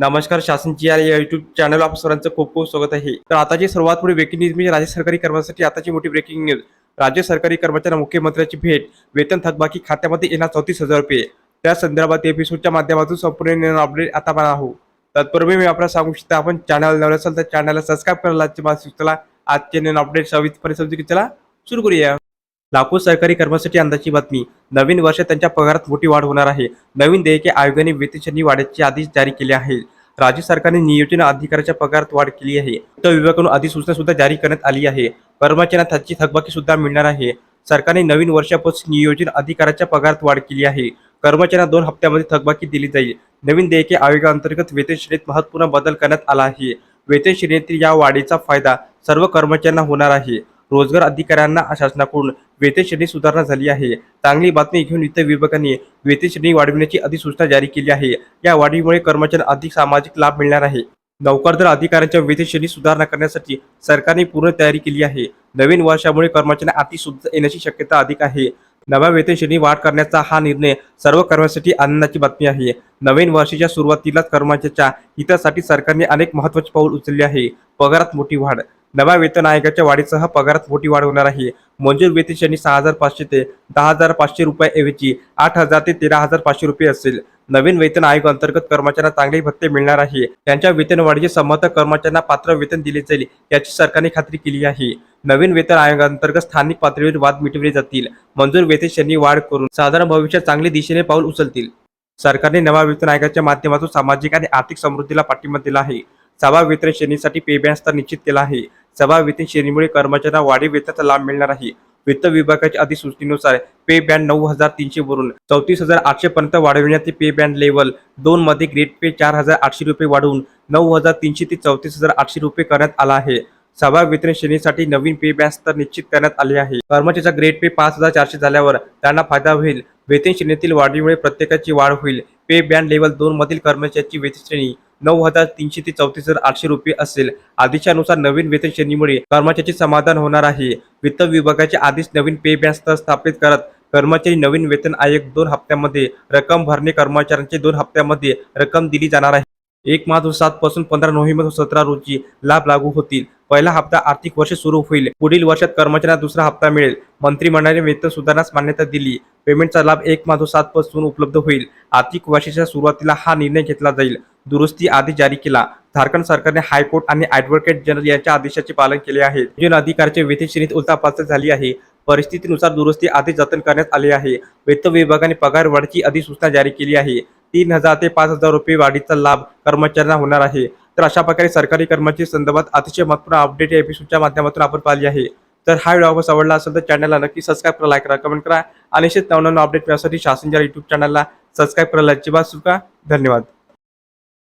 नमस्कार शासनची या YouTube channel आप सरांचं खूप खूप स्वागत आहे. तर आताची सर्वात मोठी ब्रेकिंग न्यूज म्हणजे राज्य सरकारी कर्मचाऱ्यांसाठी आताची मोठी ब्रेकिंग न्यूज राज्य सरकारी कर्मचाऱ्यांना मुख्यमंत्र्यांची भेट वेतन थकबाकी खात्यामध्ये येणार चौतीस हजार रुपये. त्या संदर्भात एपिसोडच्या माध्यमातून संपूर्ण अपडेट आता पण आहोत. तत्पूर्वी मी आपल्याला सांगू इच्छितो आपण चॅनल नवलं असेल तर चॅनलला सबस्क्राईब करायला चला आजचे नवीन अपडेट सविस्तरपणे समजू की चला सुरू करूया. लाखो सरकारी कर्मचारी अंदाजची बातमी. नवीन वर्ष त्यांच्या पगारात मोठी वाढ होणार आहे. नवीन देयके आयोगाने वेतनश्रेणी वाढीचे आदेश जारी केले आहेत. राज्य सरकारने नियोजन अधिकाऱ्याच्या पगारात वाढ केली आहे. तर विभागाकडून अधिसूचना सुद्धा जारी करण्यात आली आहे. कर्मचाऱ्यांना त्याची थकबाकी सुद्धा मिळणार आहे. सरकारने नवीन वर्षापासून नियोजन अधिकाऱ्याच्या पगारात वाढ केली आहे. कर्मचाऱ्यांना दोन हप्त्यामध्ये थकबाकी दिली जाईल. नवीन देयके आयोगाअंतर्गत वेतन श्रेणीत महत्त्वपूर्ण बदल करण्यात आला आहे. वेतन श्रेणीतील या वाढीचा फायदा सर्व कर्मचाऱ्यांना होणार आहे. रोजगार अधिकाऱ्यांना शासनाकडून वेतश्रेणी सुधारणा झाली आहे. चांगली बातमी घेऊन वित्त विभागाने वेतश्रेणी वाढविण्याची अधिसूचना जारी केली आहे. या वाढीमुळे कर्मचाऱ्यांना अधिक सामाजिक लाभ मिळणार आहे. नोकरदार अधिकाऱ्यांच्या वेतश्रेणी सुधारणा करण्यासाठी सरकारने पूर्ण तयारी केली आहे. नवीन वर्षामुळे कर्मचाऱ्यांना आर्थिक सुद्धा येण्याची शक्यता अधिक आहे. नव्या वेतनश्रेणी वाढ करण्याचा हा निर्णय सर्व कर्मचाऱ्यांसाठी आनंदाची बातमी आहे. नवीन वर्षाच्या सुरुवातीलाच कर्मचाऱ्याच्या हितासाठी सरकारने अनेक महत्त्वाचे पाऊल उचलले आहे. पगारात मोठी वाढ नव्या वेतन आयोगाच्या वाढीसह पगारात मोठी वाढ होणार आहे. मंजूर वेतन श्रेणी सहा हजार पाचशे ते दहा हजार पाचशे रुपयाऐवजी आठ हजार ते तेरा हजार पाचशे रुपये असेल. नवीन वेतन आयोग अंतर्गत कर्मचाऱ्यांना चांगले भत्ते मिळणार आहे. त्यांच्या वेतनवाढीचे संमत कर्मचाऱ्यांना पात्र वेतन दिले जाईल याची सरकारने खात्री केली आहे. नवीन वेतन आयोगाअंतर्गत स्थानिक पातळीवर वाद मिटवले जातील. मंजूर वेतन श्रेणी वाढ करून साधारण भविष्यात चांगली दिशेने पाऊल उचलतील. सरकारने नव्या वेतन आयोगाच्या माध्यमातून सामाजिक आणि आर्थिक समृद्धीला पाठिंबा दिला आहे. सभा वेतन श्रेणीसाठी पे बँड स्तर निश्चित केला आहे. सभा वेतन श्रेणीमुळे कर्मचाऱ्यांना वाढीव वेतनाचा लाभ मिळणार आहे. वित्त विभागाच्या अधिसूचनेनुसार पे बँड नऊ हजार तीनशे वरून चौतीस हजार आठशे पर्यंत वाढविण्यात ते पे बँड लेवल दोन मध्ये ग्रेड पे चार हजार आठशे रुपये वाढवून नऊ हजार तीनशे ते चौतीस हजार आठशे रुपये करण्यात आला आहे. सभा वितरण श्रेणीसाठी नवीन पे बँड स्तर निश्चित करण्यात आले आहे. कर्मचाऱ्याचा ग्रेड पे पाच हजार चारशे झाल्यावर त्यांना फायदा होईल. वेतन श्रेणीतील वाढीमुळे प्रत्येकाची वाढ होईल. पे बँड लेवल दोन मधील कर्मचाऱ्याची वेतन श्रेणी नऊ हजार तीनशे ते चौतीस हजार आठशे रुपये असेल. आदेशानुसार नवीन वेतन श्रेणीमुळे कर्मचाऱ्याचे समाधान होणार आहे. वित्त विभागाचे आदेश नवीन पे बँक स्थापित करत कर्मचारी नवीन वेतन आयोग दोन हप्त्यामध्ये रक्कम भरणे कर्मचाऱ्यांचे दोन हप्त्यामध्ये रक्कम दिली जाणार आहे. एक मार्च सात पासून पंधरा नोव्हेंबर सतरा रोजी लाभ लागू होतील. पहिला हप्ता आर्थिक वर्ष सुरू होईल. पुढील वर्षात कर्मचाऱ्यांना दुसरा हप्ता मिळेल. मंत्रिमंडळाने वेतन सुधारणास मान्यता दिली. पेमेंटचा लाभ एक मार्च सात पासून उपलब्ध होईल. आर्थिक वर्षाच्या सुरुवातीला हा निर्णय घेतला जाईल. दुरुस्ती आदेश जारी केला. झारखंड सरकारने हायकोर्ट आणि ऍडव्होकेट जनरल यांच्या आदेशाचे पालन केले आहे. जन अधिकाऱ्याच्या वेतन श्रेणीत उलथापालथ झाली आहे. परिस्थितीनुसार दुरुस्ती आदेश जतन करण्यात आले आहे. वित्त विभागाने पगार वाढीची अधिसूचना जारी केली आहे. तीन हजार ते पाच हजार रुपये वाढीचा लाभ कर्मचाऱ्यांना होणार आहे. तर अशा प्रकारे सरकारी कर्मचारी संदर्भात अतिशय महत्त्वपूर्ण अपडेट या एपिसोडच्या माध्यमातून आपण पाहिली आहे. तर हा व्हिडिओ आपल्याला आवडला असेल तर चॅनलला नक्की सबस्क्राईब करा लाईक करा कमेंट करा. आणि असेच नवनवीन अपडेट मिळण्यासाठी शासनच्या युट्यूब चॅनलला सबस्क्राईब करायला अजिबात चुका धन्यवाद.